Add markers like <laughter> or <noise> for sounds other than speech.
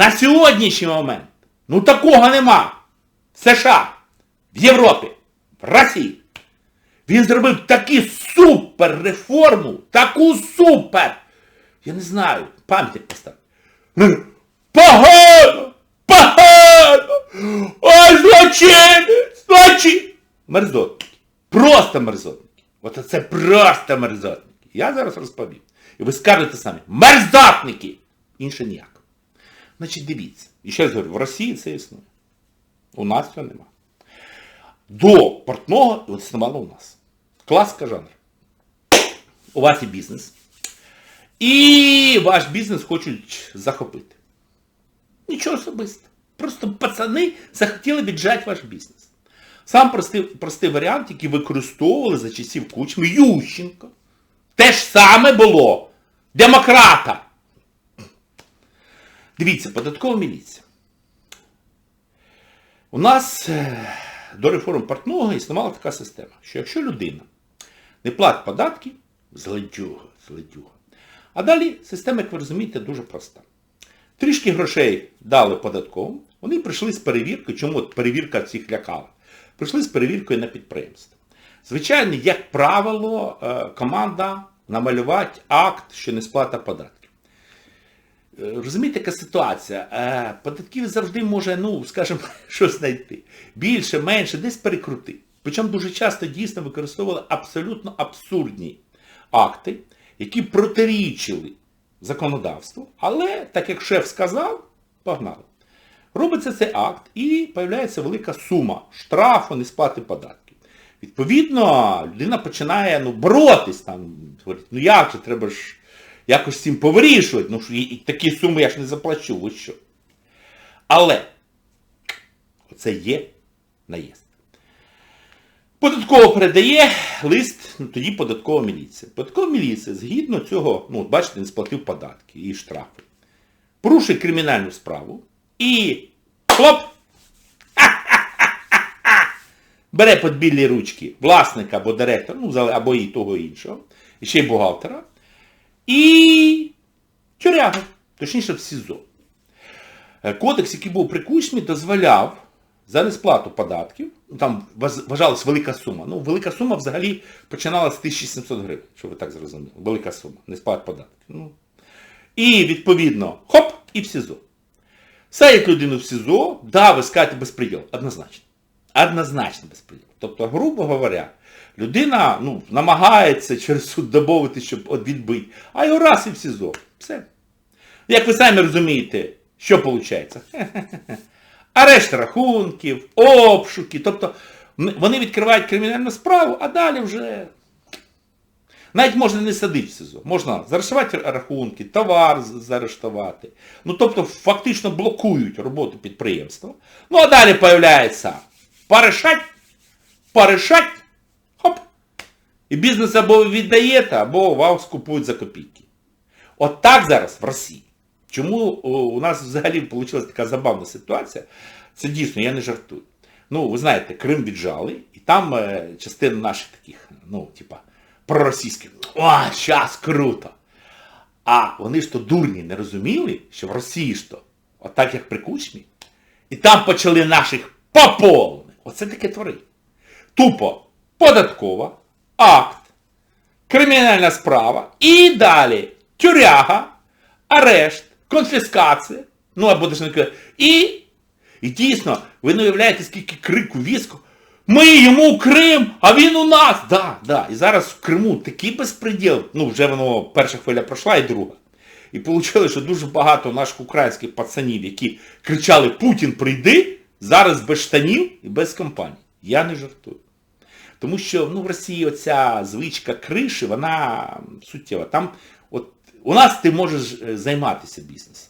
На сьогоднішній момент. Ну такого нема. В США, в Європі, в Росії. Він зробив таку супер реформу, таку супер. Я не знаю, пам'ятник постав. Погано! Погано! Ой, злочинець! Злочин! Мерзотники. Просто мерзотники. От це просто мерзотники. Я зараз розповім. І ви скажете самі, мерзотники! Інше ніяк. Значить, дивіться. І ще раз говорю, в Росії це існує. У нас цього нема. До портного існувало у нас. Класика жанр. У вас є бізнес. І ваш бізнес хочуть захопити. Нічого особистого. Просто пацани захотіли віджати ваш бізнес. Сам простий, простий варіант, який використовували за часів Кучми, Ющенко. Те ж саме було. Демократа. Дивіться, податкова міліція. У нас е, до реформ портного існувала така система, що якщо людина не платить податки, злодюга, злодюга. А далі система, як ви розумієте, дуже проста. Трішки грошей дали податковим, вони прийшли з перевіркою, чому от перевірка всіх лякала. Прийшли з перевіркою на підприємство. Звичайно, як правило, е, команда намалювати акт, що не сплата податків. Розумієте, яка ситуація? Е, Податків завжди може, ну, скажімо, <laughs> щось знайти. Більше, менше, десь перекрути. Причому дуже часто дійсно використовували абсолютно абсурдні акти, які протирічили законодавству, але, так як шеф сказав, погнали. Робиться цей акт і з'являється велика сума штрафу, несплати податків. Відповідно, людина починає ну, боротись там, говорить, ну як же, треба ж якось цим повирішувати, ну і, такі суми я ж не заплачу, ви що. Але оце є наїзд. Податково передає лист, ну тоді податкова міліція. Податкова міліція, згідно цього, ну, бачите, не сплатив податки і штрафи. Порушує кримінальну справу і хлоп! <laughs> Бере подбілі ручки власника або директора, ну, або і того і іншого, і ще й бухгалтера, і тюряга, точніше в СІЗО. Е, Кодекс, який був при Кучмі, дозволяв за несплату податків, ну, там важ- вважалась велика сума. Ну, велика сума взагалі починалася з 1700 гривень, щоб ви так зрозуміли. Велика сума, несплата податків. Ну. І, відповідно, хоп, і в СІЗО. Садять людину в СІЗО, да, ви скажете безпреділ. Однозначно. Однозначно безпреділ. Тобто, грубо говоря, людина ну, намагається через суд домовити, щоб відбити, а його раз і в СІЗО. Все. Як ви самі розумієте, що виходить? <laughs> Арешт рахунків, обшуки. Тобто вони відкривають кримінальну справу, а далі вже. Навіть можна не садити в СИЗО. Можна заарештувати рахунки, товар заарештувати. Ну, тобто, фактично блокують роботу підприємства. Ну, а далі появляється порішать, порішать, хоп. І бізнес або віддаєте, або вас купують за копійки. От так зараз в Росії. Чому у нас взагалі вийшла така забавна ситуація? Це дійсно, я не жартую. Ну, ви знаєте, Крим віджали, і там е, частина наших таких, ну, типа, проросійських, о, щас, круто. А вони ж то дурні не розуміли, що в Росії ж то, отак як при Кучмі, і там почали наших по повне. Оце таке твори. Тупо податкова, акт, кримінальна справа і далі тюряга, арешт, конфіскація, ну або даже не і, і дійсно, ви не уявляєте, скільки крику, віску. Ми йому Крим, а він у нас. Да, да. І зараз в Криму такий безпреділ. Ну, вже воно перша хвиля пройшла і друга. І вийшло, що дуже багато наших українських пацанів, які кричали Путін прийди, зараз без штанів і без компаній. Я не жартую. Тому що ну, в Росії оця звичка криші, вона суттєва. Там, от, у нас ти можеш е, займатися бізнесом.